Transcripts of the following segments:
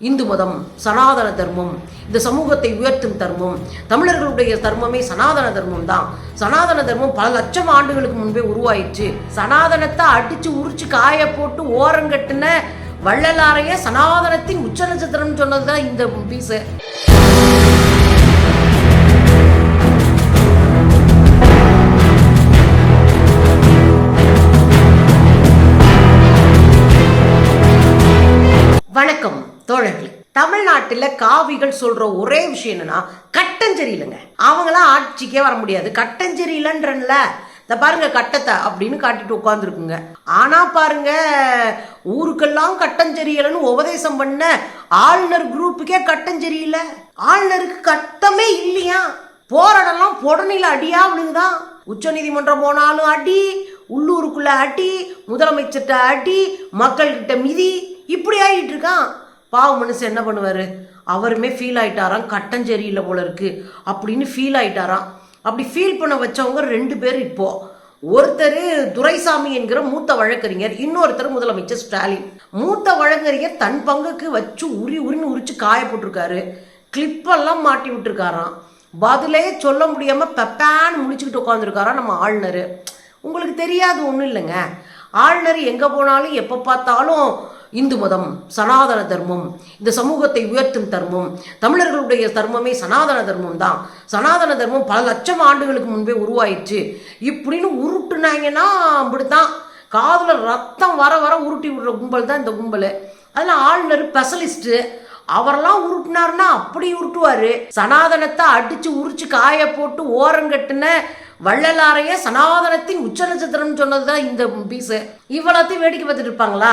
இந்து மதம் சனாதன தர்மம் இந்த சமூகத்தை உயர்த்தும் தர்மம் தமிழர்களுடைய தர்மமே சனாதன தர்மம் தான் சனாதன தர்மம் பல லட்சம் ஆண்டுகளுக்கு முன்பே உருவாயிடுச்சு சனாதனத்தை அடித்து உரிச்சு காய போட்டு ஓரங்கட்டின வள்ளலாரைய சனாதனத்தின் உச்ச நட்சத்திரம் சொன்னதுதான் இந்த பீஸ வணக்கம். தோழர்களே தமிழ்நாட்டில் காவிகள் சொல்ற ஒரே விஷயம் என்னன்னா கட்டஞ்சேரி இல்லைங்க அவங்களாம் ஆட்சிக்கே வர முடியாது. கட்டஞ்சேரி இல்லைன்றன்ல இந்த பாருங்க கட்டத்தை அப்படின்னு காட்டிட்டு உட்காந்துருக்குங்க ஆனா பாருங்க ஊருக்கெல்லாம் கட்டஞ்செரியலன்னு உபதேசம் பண்ண ஆளுநர் குரூப்புக்கே கட்டஞ்செரியல. ஆளுநருக்கு கட்டமே இல்லையா? போராடலாம் பொடனில அடியா விழுந்தான் உச்ச நீதிமன்றம் போனாலும் அடி உள்ளூருக்குள்ள அடி முதலமைச்சர்கிட்ட அடி மக்கள்கிட்ட மிதி இப்படி ஆகிட்டு இருக்கான் பாவ மனுஷன் என்ன பண்ணுவார்? அவருமே ஃபீல் ஆயிட்டாராம் கட்டம் சரியில்லை போல இருக்குது அப்படின்னு ஃபீல் ஆயிட்டாராம். அப்படி ஃபீல் பண்ண வச்சவங்க ரெண்டு பேர் இப்போது ஒருத்தர் துரைசாமி என்கிற மூத்த வழக்கறிஞர் இன்னொருத்தர் முதலமைச்சர் ஸ்டாலின். மூத்த வழக்கறிஞர் தன் பங்குக்கு வச்சு உரி உரின்னு உரிச்சு காய போட்டிருக்காரு. கிளிப்பெல்லாம் மாட்டி விட்டுருக்காராம். பதிலே சொல்ல முடியாமல் பெப்பான்னு முடிச்சுக்கிட்டு உட்காந்துருக்காராம் நம்ம ஆளுநர். உங்களுக்கு தெரியாது ஒன்றும் இல்லைங்க. ஆளுநர் எங்கே போனாலும் எப்போ பார்த்தாலும் இந்து மதம் சனாதன தர்மம் இந்த சமூகத்தை உயர்த்தும் தர்மம் தமிழர்களுடைய தர்மமே சனாதன தர்மம் தான். சனாதன தர்மம் பல லட்சம் ஆண்டுகளுக்கு முன்பே உருவாயிடுச்சு இப்படின்னு உருட்டுனாங்கன்னா அப்படித்தான். காதில் ரத்தம் வர வர உருட்டி விடுற கும்பல் தான் இந்த கும்பல். அதில் ஆளுநர் ஸ்பெஷலிஸ்ட்டு அவரெல்லாம் உருட்டினாருன்னா அப்படி உருட்டுவாரு. சனாதனத்தை அடித்து உரிச்சு காய போட்டு ஓரங்கட்டின வள்ளலாரைய சனாதனத்தின் உச்ச சொன்னது தான் இந்த பீஸு. இவ்வளோத்தையும் வேடிக்கை பார்த்துட்டு இருப்பாங்களா?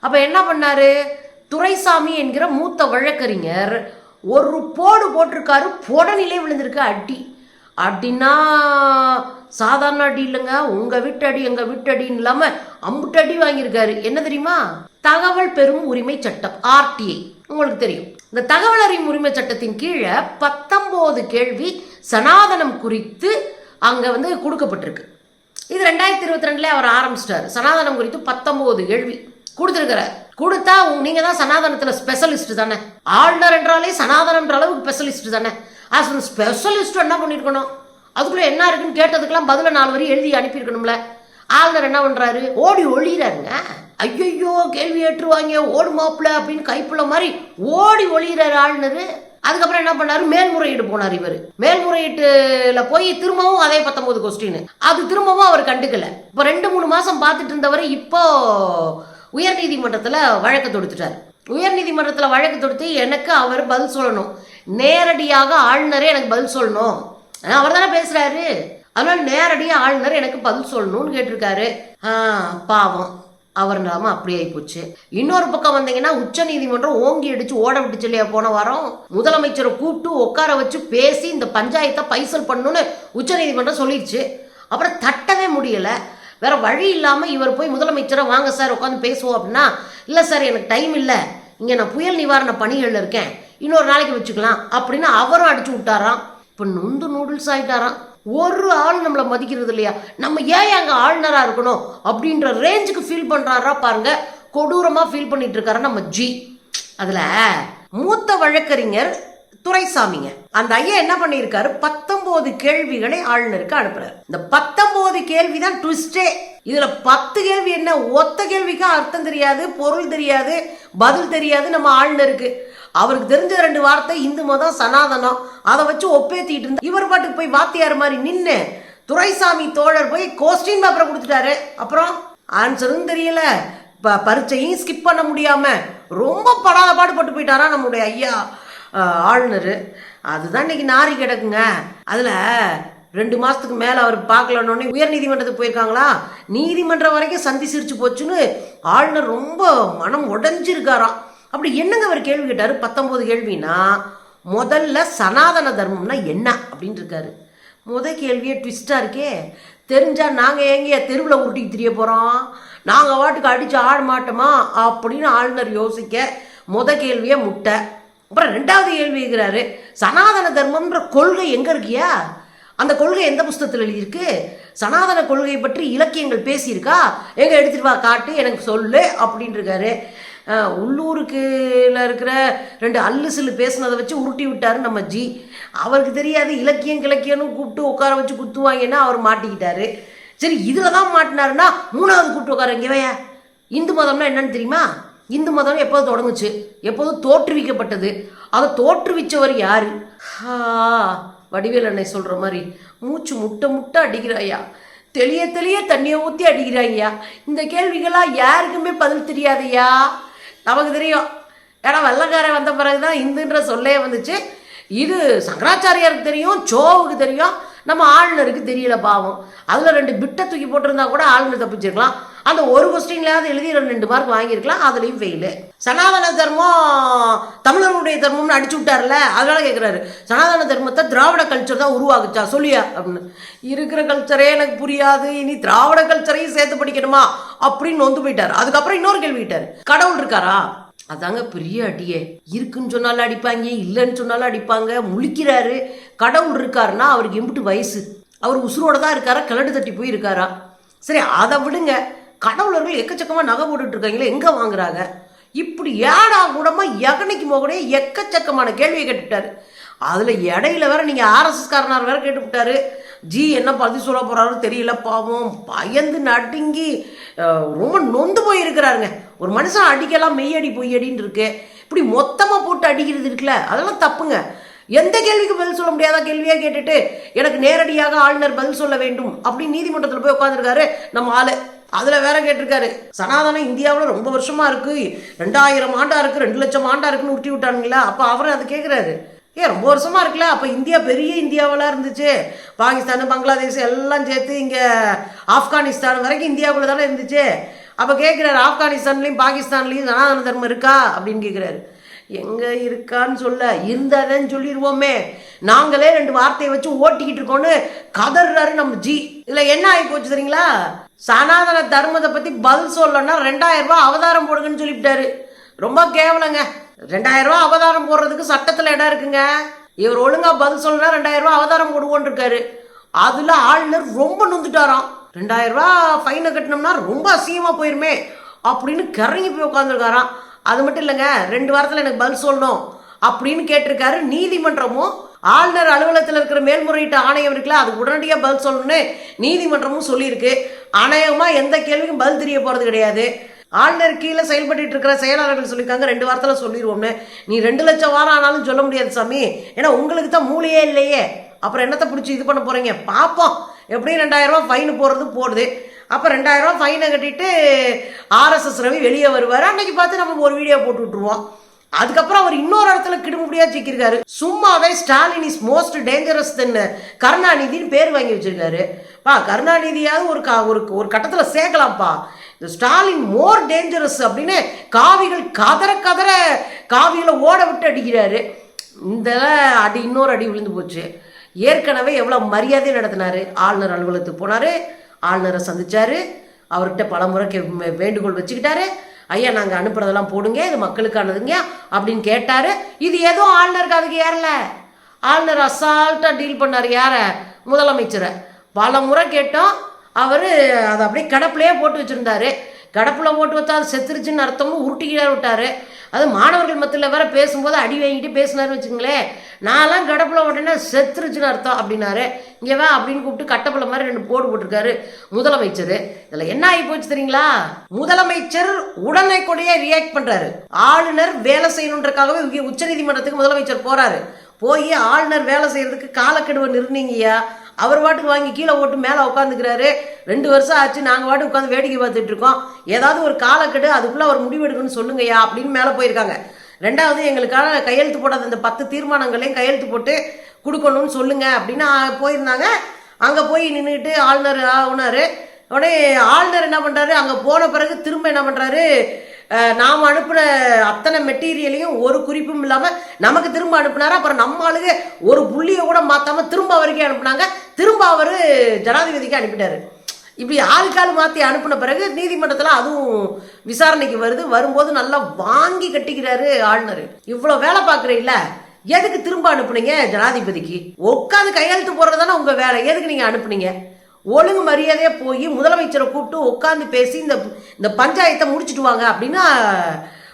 அப்போ என்ன பண்ணார்? துரைசாமி என்கிற மூத்த வழக்கறிஞர் ஒரு போடு போட்டிருக்காரு பொடனிலே விழுந்திருக்கு அடி. அடின்னா சாதாரண அடி இல்லைங்க. உங்கள் வீட்டு அடி வீட்டடின்னு வீட்டு அடின்னு அம்புட்டு அடி வாங்கியிருக்காரு. என்ன தெரியுமா? தகவல் பெறும் உரிமை சட்டம் ஆர்டிஐ. உங்களுக்கு தெரியும். இந்த தகவல் அறியும் உரிமை சட்டத்தின் கீழே பத்தொம்போது கேள்வி சனாதனம் குறித்து அங்கே வந்து கொடுக்கப்பட்டிருக்கு. இது ரெண்டாயிரத்தி இருபத்தி ரெண்டுல அவர் ஆரம்பிச்சிட்டாரு. சனாதனம் குறித்து பத்தொம்போது கேள்வி. கொடுத்துருக்குற. கொடுத்தா நீங்க தான் சனாதனத்துல ஸ்பெஷலிஸ்ட் தானே. ஆளுநர் என்றாலே சனாதனன்ற அளவுக்கு ஸ்பெஷலிஸ்ட் தானே. ஆஸ் ஸ்பெஷலிஸ்ட் என்ன பண்ணிருக்கணும்? அதுக்குள்ள என்ன இருக்குன்னு கேட்டதுக்கெல்லாம் பதில நாலு வரி எழுதி அனுப்பியிருக்கணும்ல. ஆளுநர் என்ன பண்றாரு? ஓடி ஒளிகிறாருங்க ஐயையோ கேள்வி ஏற்றுவாங்க ஓடு மாப்பிள்ள அப்படின்னு கைப்புள்ள மாதிரி ஓடி ஒழியிறாரு ஆளுநர். அதுக்கப்புறம் என்ன பண்ணாரு? மேல்முறையீடு போனார் இவர். மேல்முறையீட்டுல போய் திரும்பவும் அதே பத்தொன்பது கொஸ்டின் அது திரும்பவும் அவர் கண்டுக்கல. இப்போ ரெண்டு மூணு மாசம் பார்த்துட்டு இருந்தவரை இப்போ உயர்நீதிமன்றத்தில் வழக்கு தொடுத்துட்டார். உயர்நீதிமன்றத்தில் வழக்கு தொடுத்து எனக்கு அவர் பதில் சொல்லணும். நேரடியாக ஆளுநரே எனக்கு பதில் சொல்லணும். அவர் தானே பேசுகிறாரு அதனால நேரடியாக ஆளுநர் எனக்கு பதில் சொல்லணும்னு கேட்டிருக்காரு. பாவம். அவர் நிலமை அப்படி ஆயிப்போச்சு இன்னொரு பக்கம் வந்தீங்கன்னா உச்ச நீதிமன்றம் ஓங்கி அடிச்சு ஓட விட்டுச்சு இல்லையா? போன வாரம் முதலமைச்சரை கூப்பிட்டு உட்கார வச்சு பேசி இந்த பஞ்சாயத்தை பைசல் பண்ணணும்னு உச்ச நீதிமன்றம் சொல்லிடுச்சு அப்புறம் தட்டவே முடியலை. வேற வழி இல்லாமல் இவர் போய் முதலமைச்சரை வாங்க சார் உட்காந்து பேசுவோம் அப்படின்னா இல்லை சார் எனக்கு டைம் இல்லை. இங்கே நான் புயல் நிவாரண பணிகளில் இருக்கேன். இன்னொரு நாளைக்கு வச்சுக்கலாம். அப்படின்னு அவரும் அடிச்சு விட்டாராம். இப்போ நொந்து நூடுல்ஸ் ஆகிட்டாராம் ஒரு ஆள் நம்மளை மதிக்கிறது இல்லையா? நம்ம ஏன் அங்கே ஆளுநராக இருக்கணும் அப்படின்ற ரேஞ்சுக்கு ஃபீல் பண்ணுறாரா பாருங்க. கொடூரமாக ஃபீல் பண்ணிட்டு இருக்காரு நம்ம ஜி. அதில் மூத்த வழக்கறிஞர் துரைசாமிங்க. அந்த ஐயா என்ன பண்ணியிருக்காரு பத்தொன்பது கேள்விகளை ஆளுநருக்கு அனுப்புறாரு. இந்த பத்தொன்பது கேள்வி தான் ட்விஸ்டே இதுல பத்து கேள்வி என்ன? ஒத்த கேள்விக்கு அர்த்தம் தெரியாது பொருள் தெரியாது பதில் தெரியாது நம்ம ஆளுநருக்கு. அவருக்கு தெரிஞ்ச ரெண்டு வார்த்தை இந்து மதம் சனாதனம். அதை வச்சு ஒப்பேத்திட்டு இருந்தா இவர் பாட்டுக்கு போய் வாத்தியார் மாதிரி நின்று துரைசாமி தோழர் போய் கோஸ்டின் பேப்பரை கொடுத்துட்டாரு. அப்புறம் ஆன்சரும் தெரியல. ப- பரீட்சையும் ஸ்கிப் பண்ண முடியாம ரொம்ப படாத பாடுபட்டு போயிட்டாரா நம்முடைய ஐயா. ஆளுநர். அதுதான் இன்னைக்கு நாரி கிடக்குங்க. அதில் ரெண்டு மாதத்துக்கு மேலே அவர் பார்க்கலன்னொடனே உயர் நீதிமன்றத்துக்கு போயிருக்காங்களா? நீதிமன்றம் வரைக்கும் சந்தி சிரிச்சு போச்சுன்னு ஆளுநர் ரொம்ப மனம் உடைஞ்சிருக்காராம் அப்படி என்னங்க அவர் கேள்வி கேட்டார்? பத்தொம்போது கேள்வினா முதல்ல சனாதன தர்மம்னா என்ன அப்படின்னு இருக்காரு. முத கேள்வியே ட்விஸ்ட்டாக இருக்கே. தெரிஞ்சால் நாங்கள் எங்கேயா தெருவில் ஊட்டிக்கு தெரிய போகிறோம் நாங்கள் வாட்டுக்கு அடித்து ஆட மாட்டோமா? அப்படின்னு ஆளுநர் யோசிக்க முத கேள்வியே முட்டை. அப்புறம் ரெண்டாவது கேள்வி கேட்கிறாரு சனாதன தர்மம்ன்ற கொள்கை எங்கே இருக்கியா? அந்த கொள்கை எந்த புஸ்தகத்தில் எழுதியிருக்கு? சனாதன கொள்கை பற்றி இலக்கியங்கள் பேசியிருக்கா? எங்கே எடுத்துட்டு வா காட்டு எனக்கு சொல்லு அப்படின்ட்டுருக்காரு உள்ளூருக்குல இருக்கிற ரெண்டு அல்லு சில்லு பேசுனதை வச்சு உருட்டி விட்டாரு நம்ம ஜி. அவருக்கு தெரியாது இலக்கியம் கிழக்கியன்னு கூப்பிட்டு உட்கார வச்சு குத்துவாங்கன்னா அவர் மாட்டிக்கிட்டாரு. சரி இதில் தான் மாட்டினாருன்னா மூணாவது கூப்பிட்டு உட்கார இங்கவையா இந்து மதம்னா என்னன்னு தெரியுமா? இந்து மதம் எப்போது தொடங்குச்சு? எப்போதும் தோற்றுவிக்கப்பட்டது? அதை தோற்றுவிச்சவர் யார்? ஹா வடிவேல் அண்ணை சொல்கிற மாதிரி மூச்சு முட்டை முட்டை அடிக்கிறாயா? தெளிய தெளிய தண்ணியை ஊற்றி அடிக்கிறாய்யா இந்த கேள்விகளாக யாருக்குமே பதில் தெரியாதையா? நமக்கு தெரியும். ஏன்னா வெள்ளக்காரன் வந்த பிறகுதான் இந்துன்ற சொல்லே வந்துச்சு. இது சங்கராச்சாரியாருக்கு தெரியும் சோவுக்கு தெரியும். நம்ம ஆளுநருக்கு தெரியல பாவம். அதில் ரெண்டு பிட்டை தூக்கி போட்டிருந்தா கூட ஆளுநர் தப்பிச்சிருக்கலாம். அந்த ஒரு கொஸ்டின்லையாவது எழுதி ரெண்டு ரெண்டு மார்க் வாங்கியிருக்கலாம். அதுலேயும் ஃபெயிலு சனாதன தர்மம் தமிழர்களுடைய தர்மம்னு அடிச்சு விட்டார்ல அதனால கேட்குறாரு சனாதன தர்மத்தை திராவிட கல்ச்சர் தான் உருவாக்குச்சா? சொல்லியா அப்படின்னு. இருக்கிற கல்ச்சரே எனக்கு புரியாது. இனி திராவிட கல்ச்சரையும் சேர்த்து படிக்கணுமா? அப்படின்னு நொந்து போயிட்டார். அதுக்கப்புறம் இன்னொரு கேள்வி கேட்டார். கடவுள் இருக்காரா? அதாங்க பெரிய அடியே. இருக்குன்னு சொன்னாலும் அடிப்பாங்க இல்லைன்னு சொன்னாலும் அடிப்பாங்க. முழிக்கிறாரு. கடவுள் இருக்காருன்னா அவருக்கு எம்பிட்டு வயசு. அவர் உசுரோட தான் இருக்காரா? கிளட்டு தட்டி போய் இருக்காரா சரி அதை விடுங்க. கடவுளர்கள் எக்கச்சக்கமாக நகை போட்டுட்டு இருக்காங்களே எங்கே வாங்குறாங்க? இப்படி ஏடா கூடமா எகனைக்கு மோகனே எக்கச்சக்கமான கேள்வியை கேட்டுவிட்டாரு அதில் இடையில வேற நீங்கள் ஆர்எஸ்எஸ் காரனார் வேற கேட்டுவிட்டாரு ஜி என்ன பதில் சொல்ல போகிறாரு தெரியல பாவம் பயந்து நடுங்கி ரொம்ப நொந்து போயிருக்கிறாருங்க. ஒரு மனுஷன் அடிக்கலாம் மெய்யடி பொய்யடின்னு இருக்கு. இப்படி மொத்தமாக போட்டு அடிக்கிறது இருக்குல்ல அதெல்லாம் தப்புங்க. எந்த கேள்விக்கு பதில் சொல்ல முடியாத கேள்வியாக கேட்டுட்டு எனக்கு நேரடியாக ஆளுநர் பதில் சொல்ல வேண்டும் அப்படின்னு நீதிமன்றத்தில் போய் உட்காந்துருக்காரு நம்ம ஆளு. அதில் வேற கேட்டிருக்காரு. சனாதனம் இந்தியாவில் ரொம்ப வருஷமாக இருக்குது ரெண்டாயிரம் ஆண்டாக இருக்குது ரெண்டு லட்சம் ஆண்டாக இருக்குன்னு உருட்டி விட்டானுங்களா? அப்போ அவரும் அதை கேட்குறாரு ஏன் ரொம்ப வருஷமாக இருக்குல்ல? அப்போ இந்தியா பெரிய இந்தியாவெல்லாம் இருந்துச்சு. பாகிஸ்தான் பங்களாதேஷ் எல்லாம் சேர்த்து இங்கே ஆப்கானிஸ்தான் வரைக்கும் இந்தியாவில் தானே இருந்துச்சு. அப்போ கேட்குறாரு ஆப்கானிஸ்தான்லேயும் பாகிஸ்தான்லேயும் சனாதன தர்மம் இருக்கா? அப்படின்னு கேட்குறாரு எங்க இருக்கான்னு சொல்ல இருந்தாதேன்னு சொல்லிடுவோமே நாங்களே ரெண்டு வார்த்தையை வச்சு ஓட்டிக்கிட்டு இருக்கோம்னு கதறாரு நம்ம ஜி. இதுல என்ன ஆகி போச்சு தெரியுங்களா? சனாதன தர்மத்தை பத்தி பதில் சொல்லணும்னா ரெண்டாயிரம் ரூபாய் அவதாரம் போடுங்கன்னு சொல்லிவிட்டாரு. ரொம்ப கேவலங்க. ரெண்டாயிரம் ரூபாய் அவதாரம் போடுறதுக்கு சட்டத்துல இடம் இருக்குங்க. இவர் ஒழுங்கா பதில் சொல்லனா ரெண்டாயிரம் ரூபாய் அவதாரம் போடுவோன்னு இருக்காரு. அதுல ஆளுநர் ரொம்ப நொந்துட்டாராம். ரெண்டாயிரம் ரூபாய் ஃபைனை கட்டினோம்னா ரொம்ப அசிங்கமா போயிருமே அப்படின்னு கிறங்கி போய் உட்காந்துருக்காராம் அது மட்டும் இல்லைங்க ரெண்டு வாரத்தில் எனக்கு பதில் சொல்லணும் அப்படின்னு கேட்டிருக்காரு நீதிமன்றமும் ஆளுநர் அலுவலகத்தில் இருக்கிற மேல்முறையீட்டு ஆணையம் இருக்குல்ல அது உடனடியாக பதில் சொல்லணும்னு நீதிமன்றமும் சொல்லியிருக்கு. ஆணையமாக எந்த கேள்விக்கும் பதில் தெரிய போகிறது கிடையாது. ஆளுநர் கீழே செயல்பட்டு இருக்கிற செயலாளர்கள் சொல்லியிருக்காங்க ரெண்டு வாரத்தில் சொல்லிடுவோம்னு நீ ரெண்டு லட்சம் வாரம் ஆனாலும் சொல்ல முடியாது சாமி. ஏன்னா உங்களுக்கு தான் மூளையே இல்லையே. அப்புறம் என்னத்தை பிடிச்சி இது பண்ண போகிறீங்க பார்ப்போம் எப்படியும் ரெண்டாயிரம் ரூபா ஃபைனு போடுறது போடுது. அப்போ ரெண்டாயிரம் ஃபைனை கட்டிட்டு ஆர்எஸ்எஸ் ரவி வெளியே வருவார். அன்னைக்கு பார்த்து நம்ம ஒரு வீடியோ போட்டு விட்ருவோம் அதுக்கப்புறம் அவர் இன்னொரு இடத்துல கிடுமுடியா சிக்கிருக்காரு சும்மாவே Stalin is most dangerous then கருணாநிதினு பேர் வாங்கி வச்சிருக்காரு. பா கருணாநிதியாவது ஒரு கா ஒரு ஒரு கட்டத்தில் சேர்க்கலாம்ப்பா. இந்த ஸ்டாலின் மோர் டேஞ்சரஸ் அப்படின்னு காவிகள் கதற கதற காவிகளை ஓட விட்டு அடிக்கிறாரு. இந்த அடி இன்னொரு அடி விழுந்து போச்சு. ஏற்கனவே எவ்வளோ மரியாதை நடத்தினார். ஆளுநர் அலுவலகத்துக்கு போனார். ஆளுநரை சந்தித்தார் அவர்கிட்ட பல முறை வேண்டுகோள் வச்சுக்கிட்டாரு. ஐயா நாங்கள் அனுப்புறதெல்லாம் போடுங்க இது மக்களுக்கானதுங்க அப்படின்னு கேட்டார். இது ஏதோ ஆளுநருக்கு அதுக்கு ஏறல ஆளுநர் அசால்ட்டாக டீல் பண்ணார் யாரை? முதலமைச்சரை. பல முறை கேட்டோம். அவர் அதை அப்படியே கடப்புலையே போட்டு வச்சுருந்தாரு. கடப்பில் போட்டு வச்சா அது செத்துருச்சுன்னு அர்த்தமும் உருட்டிக்கிட்டே விட்டார். அது மாணவர்கள் மத்தியில் வேற பேசும்போது அடி வாங்கிட்டு பேசினாருன்னு வச்சுங்களேன் நான்லாம் கடப்பில் உடனே செத்துருச்சுன்னு அர்த்தம் அப்படின்னாரு. இங்கே வா அப்படின்னு கூப்பிட்டு கட்டப்பில் மாதிரி ரெண்டு போடு போட்டிருக்காரு முதலமைச்சர். இதில் என்ன ஆகி போச்சு தெரியுங்களா? முதலமைச்சர் உடனே கூடயே ரியாக்ட் பண்ணுறாரு ஆளுநர் வேலை செய்யணுன்றக்காகவே இங்கே உச்சநீதிமன்றத்துக்கு முதலமைச்சர் போகிறாரு போய் ஆளுநர் வேலை செய்கிறதுக்கு காலக்கெடுவை நிர்ணயிங்கய்யா அவர் பாட்டுக்கு வாங்கி கீழே ஓட்டு மேலே உட்காந்துக்கிறாரு ரெண்டு வருஷம் ஆச்சு நாங்கள் பாட்டு உட்காந்து வேடிக்கை பார்த்துட்டு இருக்கோம். ஏதாவது ஒரு காலக்கெடு அதுக்குள்ளே அவர் முடிவு எடுக்கணும்னு சொல்லுங்கய்யா அப்படின்னு மேலே போயிருக்காங்க. ரெண்டாவது எங்களுக்கான கையெழுத்து போடாத அந்த பத்து தீர்மானங்களையும் கையெழுத்து போட்டு கொடுக்கணும்னு சொல்லுங்க அப்படின்னு போயிருந்தாங்க. அங்கே போய் நின்றுட்டு ஆளுநர் ஆகுனாரு உடனே ஆளுநர் என்ன பண்ணுறாரு அங்கே போன பிறகு திரும்ப என்ன பண்ணுறாரு நாம் அனுப்பின அத்தனை மெட்டீரியலையும் ஒரு குறிப்பும் இல்லாமல் நமக்கு திரும்ப அனுப்புனாரு. அப்புறம் நம்ம ஆளுங்க ஒரு புள்ளியை கூட மாற்றாம திரும்ப அவருக்கே அனுப்புனாங்க. திரும்ப அவர் ஜனாதிபதிக்கு அனுப்பிட்டாரு. இப்படி ஆளுக்காள் மாற்றி அனுப்பின பிறகு நீதிமன்றத்தில் அதுவும் விசாரணைக்கு வருது. வரும்போது நல்லா வாங்கி கட்டிக்கிறாரு ஆளுநர். இவ்வளோ வேலை பார்க்குறீங்கள எதுக்கு திரும்ப அனுப்புனீங்க ஜனாதிபதிக்கு? உட்காந்து கையெழுத்து போடுறது தானே உங்கள் வேலை. எதுக்கு நீங்கள் அனுப்புனீங்க? ஒழுங்கு மரியாதையாக போய் முதலமைச்சரை கூப்பிட்டு உட்காந்து பேசி இந்த இந்த பஞ்சாயத்தை முடிச்சுட்டு வாங்க அப்படின்னு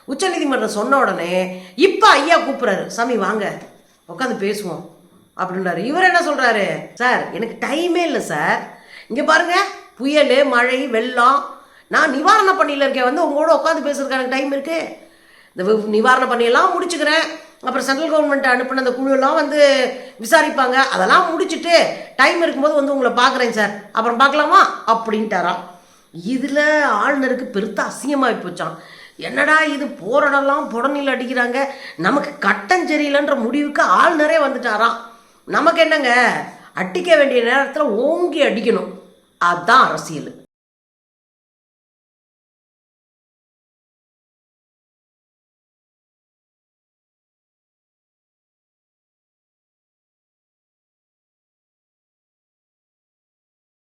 உச்சநீதிமன்றம் சொன்ன உடனே இப்போ ஐயா கூப்பிட்றாரு சாமி வாங்க உட்காந்து பேசுவோம் அப்படின்றாரு. இவர் என்ன சொல்கிறாரு சார் எனக்கு டைமே இல்லை சார். இங்கே பாருங்க புயல் மழை வெள்ளம். நான் நிவாரண பணியில் இருக்கேன். வந்து உங்களோட உட்காந்து பேசுறதுக்கு எனக்கு டைம் இருக்கு. இந்த வி- நிவாரண பணியெல்லாம் முடிச்சுக்கிறேன். அப்புறம் சென்ட்ரல் கவர்மெண்ட் அனுப்பின அந்த குழுலாம் வந்து விசாரிப்பாங்க. அதெல்லாம் முடிச்சுட்டு டைம் இருக்கும்போது வந்து உங்களை பார்க்குறேன் சார் அப்புறம் பார்க்கலாமா? அப்படின்ட்டாராம் இதில் ஆளுநருக்கு பெருத்த அசிங்கமாகி போச்சான் என்னடா இது போராடலாம் புடனில் அடிக்கிறாங்க. நமக்கு கட்டம் சரியில்லைன்ற முடிவுக்கு ஆளுநரே வந்துட்டாராம் நமக்கு என்னங்க? அடிக்க வேண்டிய நேரத்தில் ஓங்கி அடிக்கணும். அதுதான் அரசியல்.